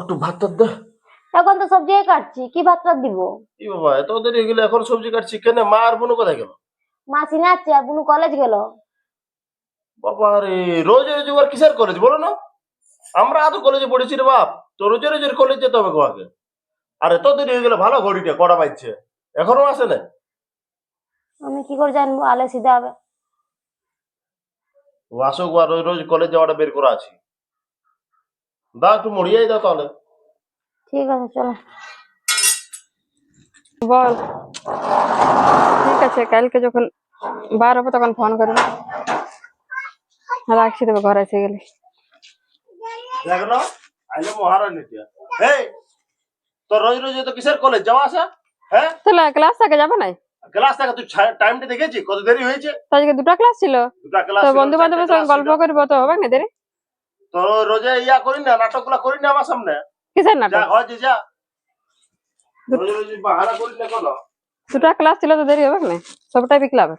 একটু ভাত টাত দে। এখন তো সবজি কাটছি কি ভাত টাত দিব? কি বাবা এত দেরি গেলে এখন সবজি কাটছি কেন? মা আর বোন কোথায় গেল? মা সিনে আছে আর বুনু কলেজ গেল। বাবা রে রোজ রোজ আর কিসের কলেজ বলো না? আমরা আদৌ কলেজে পড়েছি রে বাপ। তো রোজ রোজ কলেজ যেতে হবে তোমাকে আর এত দেরি হয়ে গেলে ভালো ঘড়িটা কটা বাজছে? এখনও আসে না আমি কি করে জানব? আলে সিধা হবে। ও আসুক রোজ রোজ কলেজ যাওয়াটা বের করা আছে। দা একটু মরিয়াই দাও তাহলে। ঠিক আছে চলো। বল। ঠিক আছে কালকে যখন বার হবে তখন ফোন করবে। রাখছি তবে ঘরে এসে গেলে। দেখ না আইলে মহারানী এই তো রোজ রোজ তো কিসের কলেজ যাওয়া আসা? হ্যাঁ? তাহলে ক্লাস থেকে যাবে না ক্লাস থেকে তুই টাইমটা দেখেছি? কত দেরি হয়েছে? আজকে দুটো ক্লাস ছিল। দুটা ক্লাস তো বন্ধু বান্ধবের সঙ্গে গল্প করব তো হবে না দেরি? তো রোজে ইয়া করি না নাটকগুলা করি না আমার সামনে। কিসের যা নাটক হয় যে যা। রোজ রোজ বাহানা করি না কোনো? দুটো ক্লাস ছিল তো দেরি হবে না? সবটাই বিকলাবে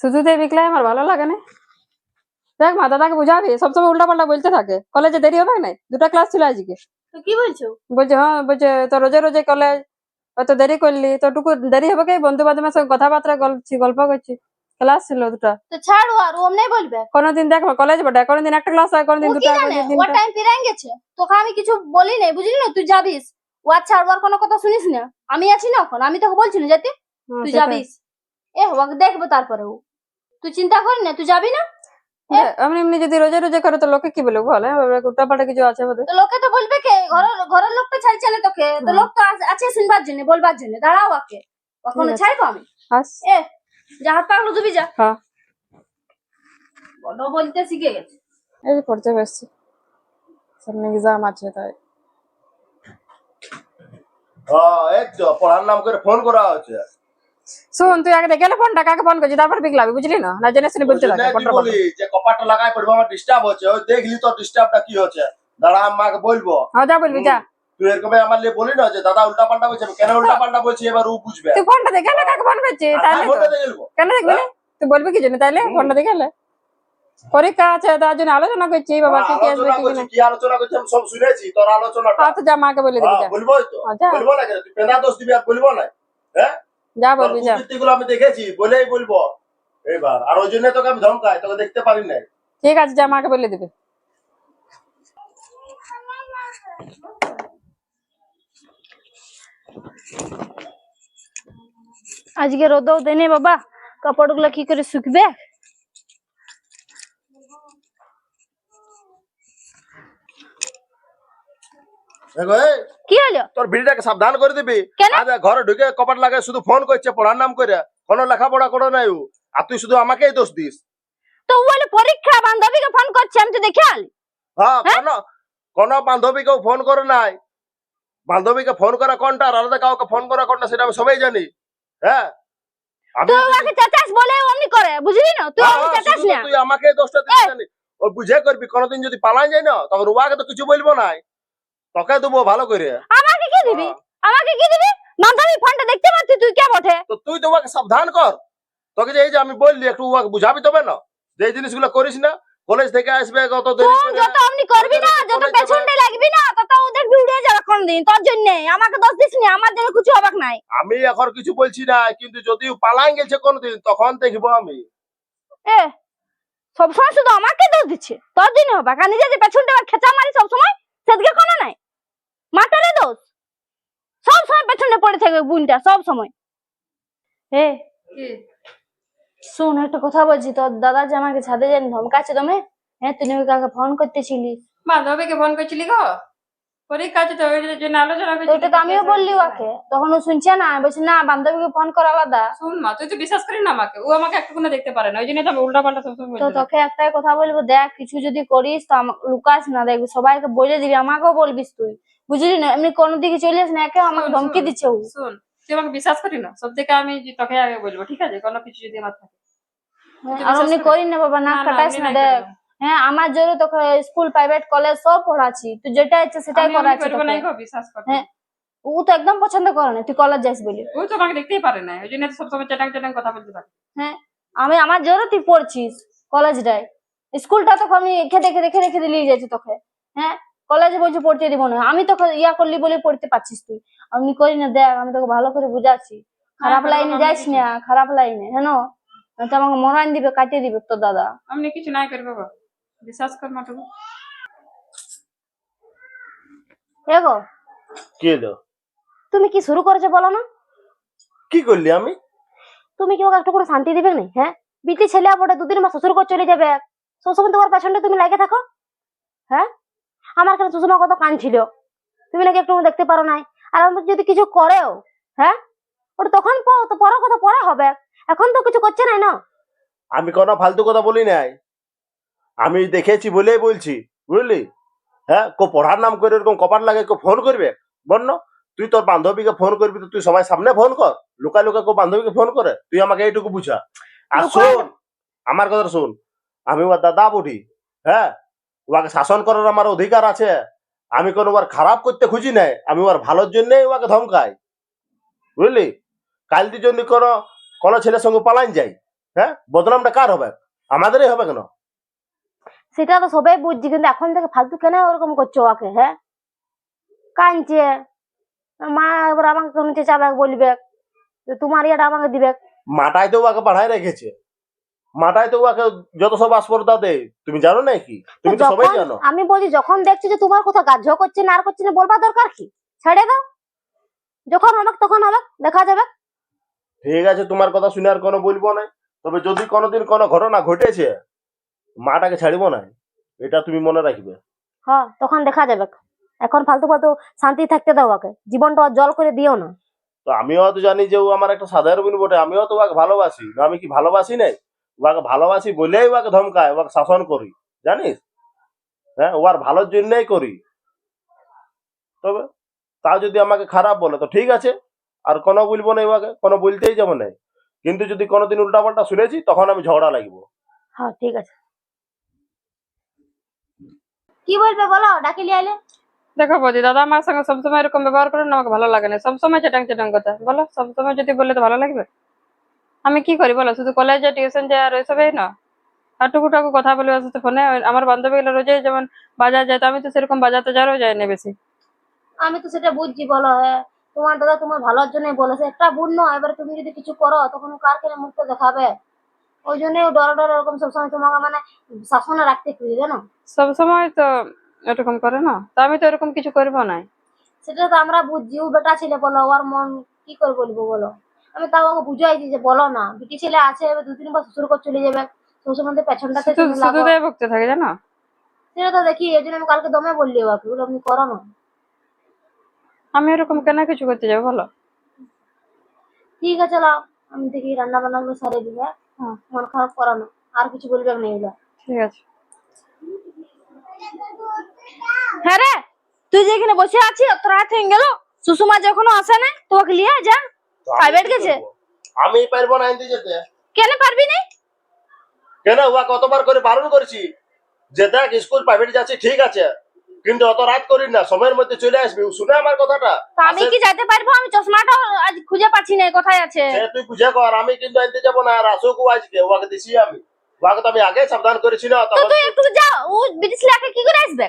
শুধুতে বিকলে আমার ভালো লাগে না। দেখ মা দাদাকে বুঝাবি সবসময় উল্টা পাল্টা বলতে থাকে। কলেজে দেরি হবে না? দুটো ক্লাস ছিল আজকে। তো কি বলছো? বলছে হ্যাঁ বলছে তো রোজে রোজে কলেজ অত দেরি করলি তো টুকু দেরি হবে কি? বন্ধু বান্ধবের সঙ্গে কথাবার্তা বলছি গল্প করছি। ক্লাস ছিল দুটো। তো ছাড় আর ও নাই বলবে। কোনোদিন দেখ কলেজ বটে কোনোদিন একটা ক্লাস হয় কোনোদিন দুটো হয়, কোনোদিন ও টাইম পেরাই গেছে। তোকে আমি কিছু বলি নাই বুঝলি না? তুই যাবিস। ও আর ছাড়বার কোনো কথা শুনিস না? আমি আছি না এখন আমি তোকে বলছি না যেতে হ্যাঁ, তুই। যাবিস। এ ওকে দেখব তারপরে ও। তুই চিন্তা করি না তুই যাবি না? হ্যাঁ, এমনি এমনি যদি রোজে রোজে করে তো লোকে কি বলবে বলে পাল্টা কিছু আছে বোধ তো লোকে তো বলবে কে? ঘরের ঘরের লোক তো ছাড়ছে না তোকে। তো লোক তো আছে শুনবার জন্য বলবার জন্য। দাঁড়াও ওকে। কখনো ছাড়বো আমি? এ যা হাত পাগলো তুমি যা। হ্যাঁ। বড় বলতে শিখে গেছে। এই পড়তে বসছি। সামনে এক্সাম আছে তাই। হ্যাঁ এই তো পড়ার নাম করে ফোন করা হচ্ছে। শুন তুই আগে ফোনটা কাকে ফোন করছিস? তারপর বিকলাবি বুঝলি না? না জেনে শুনে বলতে বলি? যে কপারটা লাগাই পড়ব আমার ডিস্টার্ব হচ্ছে। ওই দেখলি তো ডিস্টার্বটা কি হচ্ছে? দাঁড়া আমি মাকে বলব। হ্যাঁ যা বলবি যা। তুই এরকম আমার বলি না যে দাদা উল্টা পাল্টা বলছে। কেন উল্টা পাল্টা বলছি? এবার ও বুঝবে। তুই ফোনটা দেখে না কাকে ফোন করছিস? গেলবো। কেন দেখবি না? তুই বলবি কি জন্য? তাইলে ফোনটা দেখে এলে পরীক্ষা আছে তার জন্য আলোচনা করছি বাবা কি কি আসবে আলোচনা কি করছি, না। কি আলোচনা করছি আমি সব শুনেছি তোর আলোচনাটা। হ্যাঁ তো যা মাকে বলে দিবি যা। হ্যাঁ, তো। আচ্ছা। বলব না কেন? তুই পেনা দোষ দিবি আর বলব না। হ্যাঁ? যা বলবি যা। আমি দেখেছি বলেই বলব। এবার আর ওই জন্য তোকে আমি ধমকাই তোকে দেখতে পারি নাই। ঠিক আছে যা মাকে বলে দিবি। আজকে রোদও দেনে বাবা কাপড়গুলো কি করে শুকবে? কি হলো? তোর ভিড়টাকে সাবধান করে দিবি? ঘরে ঢুকে কপাট লাগে শুধু ফোন করছে পড়ার নাম করে কোনো লেখাপড়া করো নাই আর তুই শুধু আমাকেই দোষ দিস। তো বলে পরীক্ষা বান্ধবীকে ফোন করছে আমি তো দেখে আলি। হ্যাঁ? কোন কোন বান্ধবীকেও ফোন করে নাই। বান্ধবীকে ফোন করা কোনটা আর আলাদা কাউকে ফোন করা কোনটা সেটা আমি সবাই জানি। হ্যাঁ? আমি তুই যদি- চাচাস বলে অমনি করে বুঝলি না? তুই হ্যাঁ, হ্যাঁ, চাচাস না। তুই আমাকে দোষটা দিস জানি ও বুঝে করবি কোনোদিন যদি পালাই যায় না তখন উবাকে তো কিছু বলব নাই। তোকে দেবো ভালো করে। আমাকে কি দিবি? হ্যাঁ। আমাকে কি দিবি? বান্ধবী ফোনটা দেখতে পাচ্ছি তুই কে বটে? তো তুই তো ওকে সাবধান কর। তোকে যে এই যে আমি বললি একটু ওকে বুঝাবি তবে না? যে জিনিসগুলো করিস না কলেজ থেকে আসবে কত দেরি করে যত আপনি করবি না যত পেছনটা লাগবি না তত ওদের উড়ে যাবে কোনদিন তোর জন্য। আমাকে দোষ দিস না আমার জন্য কিছু হবাক নাই। আমি এখন কিছু বলছি না কিন্তু যদি পালাই গেছে কোনদিন তখন দেখব আমি। এ সবসময় শুধু আমাকে দোষ দিচ্ছে তোর জন্য হবে কারণ নিজে যে পেছনটা আবার খেচা মারি সবসময় সেদিকে কোনো নাই। মাটারে দোষ। সব সময় পেছনে পড়ে থাকবে বুনটা সব সময় এ শোন একটা কথা বলছি তোর দাদা যে আমাকে ছাদে যেন ধমকাচ্ছে তুমি? হ্যাঁ তুই নাকি কাকে ফোন করতেছিলিস বান্ধবীকে ফোন করছিলি গো? পরীক্ষা আছে তো ওই জন্য আলোচনা তো করছিলি তো আমিও বললি ওকে। তখন ও শুনছে না বলছে না বান্ধবীকে ফোন করা আলাদা। শুন মা তুই তো বিশ্বাস করি না আমাকে। ও আমাকে একটু কোনো দেখতে পারে না ওই জন্য তো উল্টা পাল্টা সবসময় তো তোকে একটাই কথা বলব দেখ কিছু যদি করিস তো লুকাস না দেখবি সবাইকে বলে দিবি আমাকেও বলবিস তুই। বুঝলি না? এমনি কোনো দিকে চলে যাস না একে আমাকে ধমকি দিচ্ছে ও। শুন তুই আমাকে বিশ্বাস করি না? সব থেকে আমি তোকে আগে বলব ঠিক আছে? কোনো কিছু যদি আমার থাকে। আর করি না? বাবা কাটাইস না দেখ। হ্যাঁ আমার জোরে তোকে স্কুল প্রাইভেট কলেজ সব পড়াচ্ছি। তুই যেটা ইচ্ছে সেটাই করাচ্ছি হ্যাঁ ও তো একদম পছন্দ করে না তুই কলেজ যাস বলি। ও তো আমাকে দেখতেই পারে না ওই জন্য সবসময় চেটাং চেটাং কথা বলতে থাকে। হ্যাঁ আমি আমার জোরে তুই পড়ছিস কলেজটায় স্কুলটা তোকে আমি খেতে খেতে খেতে খেতে নিয়ে যাচ্ছি তোকে। হ্যাঁ কলেজে বলছি পড়তে দিব না। আমি তোকে ইয়া করলি বলে পড়তে পারছিস তুই। আমি করি না দেখ আমি তোকে ভালো করে বুঝাচ্ছি। খারাপ হ্যাঁ, লাইনে যাইস না খারাপ লাইনে হেন? তো আমাকে মরান দিবে কাটিয়ে দিবে তোর দাদা। আমি কিছু নাই করব গো বিশ্বাস কর মাটুকু এগো কি এলো তুমি কি শুরু করেছ বলো না? কি করলি আমি? তুমি কি ওকে একটু করে শান্তি দিবে না হ্যাঁ? বিটি ছেলে বটে দুদিন মাস শ্বশুর করে চলে যাবে। সবসময় তোমার পেছনটা তুমি লাগে থাকো হ্যাঁ? আমার কেন শ্বশুর কত কান ছিল? তুমি নাকি একটু দেখতে পারো নাই? আর আমি যদি কিছু করেও হ্যাঁ? ওটা তখন তো পরে কথা পরে হবে। এখন তো কিছু করছে নাই না? আমি কোনো ফালতু কথা বলি নাই। আমি দেখেছি বলেই বলছি বুঝলি? হ্যাঁ কো পড়ার নাম করে এরকম কপাট লাগে কেউ ফোন করবে? বন্য তুই তোর বান্ধবীকে ফোন করবি তো তুই সবাই সামনে ফোন কর। লুকা লুকা কেউ বান্ধবীকে ফোন করে তুই আমাকে এইটুকু বুঝা। আর শোন আমার কথা শোন। আমি ওর দাদা বুঝি হ্যাঁ? ওকে শাসন করার আমার অধিকার আছে। আমি কোনো ওর খারাপ করতে খুঁজি নাই আমি ওর ভালোর জন্যই ওকে ধমকাই। বুঝলি? কাল তুই যদি কোনো কোনো ছেলের সঙ্গে পালাইন যাই হ্যাঁ? বদনামটা কার হবে? আমাদেরই হবে কেন? সেটা তো সবাই বুঝছি কিন্তু এখন থেকে ফালতু কেন ওরকম করছ ওকে হ্যাঁ? কাঁদছে। মা এবার আমাকে কোনো চেঁচাবে বলবে যে তোমার ইয়েটা আমাকে দিবে। মাটাই তো ওকে পাঠায় রেখেছে। মাটাই তো ওকে যত সব আসপর্দা দেয় তুমি জানো না কি? তুমি তো সবাই জানো। আমি বলছি যখন দেখছি যে তোমার কথা গাছ করছে না আর করছে না বলবার দরকার কি? ছেড়ে দাও। যখন হবে তখন হবে। দেখা যাবে। ঠিক আছে তোমার কথা শুনে আর কোনো বলব না। তবে যদি কোনোদিন কোনো ঘটনা ঘটেছে মাটাকে ছাড়িব না। এটা তুমি মনে রাখবে। হ্যাঁ তখন দেখা যাবে। এখন ফালতু ফালতু শান্তি থাকতে দাও ওকে। জীবনটা জল করে দিও না। তো আমিও তো জানি যে ও আমার একটা সাধারণ বোন বটে। আমিও তো ওকে ভালোবাসি। আমি কি ভালোবাসি নাই? ওকে ভালোবাসি বলেই ওকে ধমকায় ওকে শাসন করি জানিস? হ্যাঁ ও আর ভালোর জন্যই করি। তবে তা যদি আমাকে খারাপ বলে তো ঠিক আছে আর কোনো বলব না ওকে কোনো বলতেই যাব না। কিন্তু যদি কোনোদিন উল্টাপাল্টা শুনেছি তখন আমি ঝগড়া লাগবো। হ্যাঁ ঠিক আছে। কি বলবে বলো ডাকি লিয়ে আইলে? দেখো বৌদি দাদা আমার সঙ্গে সবসময় এরকম ব্যবহার করে না আমাকে ভালো লাগে না। সবসময় চেটাং চেটাং কথা বলো সবসময় যদি বললে তো ভালো লাগবে? আমি কি করি বলো? শুধু কলেজে টিউশন যায় আর ওইসবই না? হাটুকু টাকু কথা বলে আসতে ফোনে। আমার বান্ধবীগুলো রোজে যেমন বাজার যায় তো আমি তো সেরকম বাজারতে যারও যাই না বেশি। আমি তো সেটা বুঝছি বলো হ্যাঁ। তোমার দাদা তোমার ভালোর জন্য বলেছে। একটা বোন নয় এবার তুমি যদি কিছু করো তখন কার কেন মুখটা দেখাবে? ওই জন্যই ডর ডরে ডরে এরকম সবসময় তোমাকে মানে শাসনে রাখতে খুঁজে জানো সবসময় তো এরকম করে না। তো আমি তো এরকম কিছু করব না সেটা তো আমরা বুঝছি। ও বেটা ছেলে বলো ওর মন কি করে বলব বলো? আমি তাও ওকে বুঝাইছি যে বলো না। বিটি ছেলে আছে এবার দু তিন বার শ্বশুর করে চলে যাবে। শ্বশুর মধ্যে পেছনটাতে শুধু ভুগতে থাকে জানো? সেটা তো দেখি এই জন্য আমি কালকে দমে বললি ওকে বলে আপনি করো না। আমি এরকম কেন কিছু করতে যাব বলো? ঠিক আছে লাও। আমি দেখি রান্না বান্না গুলো সারে দিবে হ্যাঁ। মন খারাপ করো না। আর কিছু বলবে না এগুলো। ঠিক আছে। হ্যাঁ রে তুই যেখানে বসে আছিস অত রাত হয়ে গেল। সুষমা যখনও আসে না তোকে লিয়ে যা। প্রাইভেট গেছে? আমি পারব না আনতে যেতে। কেন পারবি না কেন? ওয়া কতবার করে বারণ করেছি যে দেখ স্কুল প্রাইভেট যাচ্ছি ঠিক আছে। কিন্তু অত রাত করিস না সময়ের মধ্যে চলে আসবি। শুনে আমার কথাটা? আমি কি যাইতে পারব? আমি চশমাটাও আজ খুঁজে পাচ্ছি না কোথায় আছে? সে তুই বুঝে কর আমি কিন্তু আনতে যাব না আর আসুক আজকে ওকে দিছি আমি। ওকে তো আমি আগে সাবধান করেছি না তো তুই একটু যা ও ব্রিটিশ লেখা কি করে আসবে?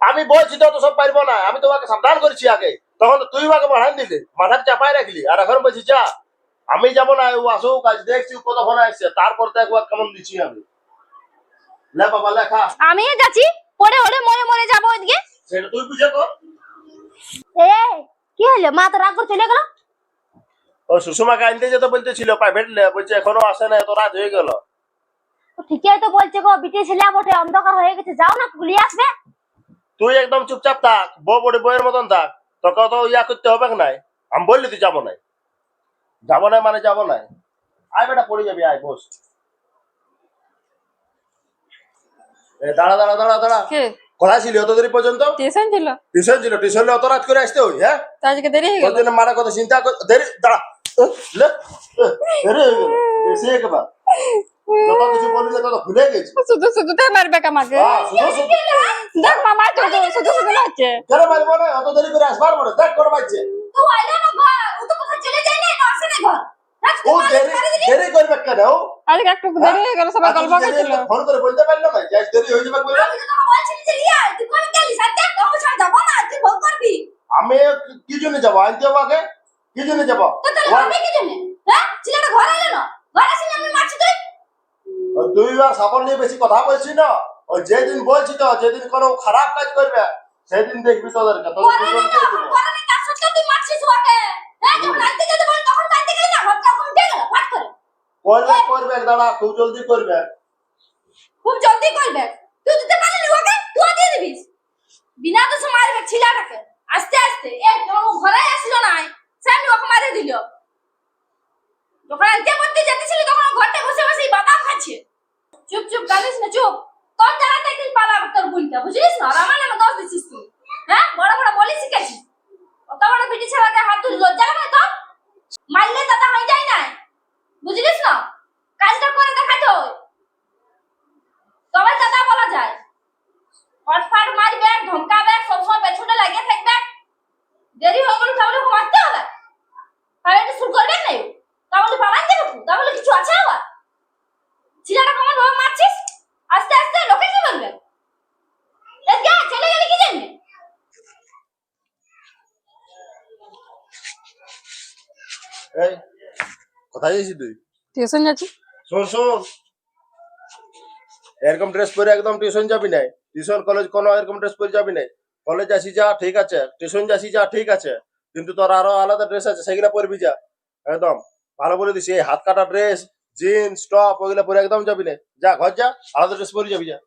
আমি বলছি তো তো সব পারব না আমি তো ওকে সাবধান করেছি আগে। তখন তুই ওকে বাড়ান দিলি মাথার চাপায় রাখলি আর এখন বলছি যা আমি যাব না ও আসুক আজ দেখছি কতক্ষণ আসছে তারপর দেখ ও কেমন দিচ্ছি আমি। লে বাবা লেখা আমি যাচ্ছি পরে ওরে মরে মরে যাব ওইদিকে। সেটা তুই বুঝে কর। এ কি হলো? মা তো রাগ করে চলে গেল? ও সুষমাকে আনতে যেতে বলতেছিল প্রাইভেট বলছে এখনও আসে না এত রাত হয়ে গেল। ঠিকই তো বলছে গো বিটি ছেলে বটে অন্ধকার হয়ে গেছে যাও না গুলিয়ে আসবে। তুই একদম চুপচাপ থাক বউ বড়ি বইয়ের মতন থাক। তোকে তো ইয়া করতে হবে নাই? আমি বললি তুই যাব নাই। যাব নাই মানে যাব নাই। আয় বেটা পড়ে যাবি আয় বস। দাঁড়া দাঁড়া দাঁড়া দাঁড়া। কে? কোথায় ছিলি অত দেরি পর্যন্ত? টিউশন ছিল। টিউশন ছিল টিউশনে অত রাত করে আসতে হই হ্যাঁ? আজকে দেরি হয়ে গেল। মারা কথা চিন্তা কর দেরি দাঁড়া। লে, দেরি হয়ে গেল। বেশি একবার যত কিছু বললি তত ভুলে গেছি। শুধু শুধু তাই মারবে আমাকে? শুধু শুধু। দেখ মামা তো শুধু শুধু মারছে। কেন মারবো না? অত দেরি করে আসবার পরে দেখ করে পাইছে তো আইলো না ঘর। ও তো কোথাও চলে যায় না আসে না ঘর। ও দেরি দেরি করবে কেন? ও? আজকে একটু দেরি হয়ে গেল সবাই গল্প করছিল। ফোন করে বলতে পারল না যে দেরি হয়ে যাবে বলে। আমি তো বলছি যে লিয়া তুই কোন গেলি? সাথে তো ছাড় যাব না? তুই ভোগ করবি? আমি কি- জন্য যাব? আনতে আগে? কি জন্য যাব? তো তাহলে আমি কি হ্যাঁ? ছেলেটা ঘর আইলো না? ঘর আমি মারছি তুই দুইবার সাবল নিয়ে বেশি কথা বলছি না। ও যেদিন বলছি তো যেদিন কোনো খারাপ কাজ করবে সেদিন দেখবি তোদেরকে। তোদের দুজনকে দেবো। হ্যাঁ করবে করবে দাঁড়া খুব জলদি করবে। খুব জলদি করবে। তুই দিতে পারলি ওকে? তুই দিয়ে দিবিস বিনা দোষে মারবে ছেলেটাকে। আস্তে আস্তে। এ যখন ঘরে আসলো না সামনে ওকে মারে দিল। যখন আনতে করতে যেতেছিলি তখন ও ঘরটা বসে বসে খাচ্ছে চুপ চুপ, গালিস না, চুপ। তোর জায়গাতে একদিন পালা তোর বোনটা, বুঝলিস না? আর আমার নামে দোষ দিছিস তুই। হ্যাঁ? বড় বড় বলি শিখেছিস। অত বড় বিটি ছেলেকে হাত তুই লজ্জা লাগে তো মারলে দাদা হয়ে যায় না বুঝলিস না? কাজটা করে দেখাতে হয়। তবে দাদা বলা যায়। ফটফট মারবে ধমকাবে সবসময় পেছনে লাগিয়ে থাকবে দেরি হয়ে গেলে তাহলে ওকে মারতে হবে তাহলে এটা শুরু করবে না ও। তাহলে পালান দেবে তো? তাহলে কিছু আছে আবার ছেলেটা কেমন ভাবে মারছিস আস্তে আস্তে লোকে কি বলবে এদিকে আয়, চলে গেলে কি জানবে এই কোথায় যাইছিস তুই? টিউশন যাচ্ছি। শোন শোন। এরকম ড্রেস পরে একদম টিউশন যাবি নাই? টিউশন কলেজ কোনো এরকম ড্রেস পরে যাবি নাই? কলেজ আসি যা ঠিক আছে। টিউশন যাসি যা ঠিক আছে। কিন্তু তোর আরও আলাদা ড্রেস আছে সেগুলা পরবি যা। একদম। ভালো বলে দিছি এই হাত কাটা ড্রেস জিন্স টপ ওগুলা পরে একদম যাবি না যা ঘর যা আলাদা ড্রেস পরে যাবি যা।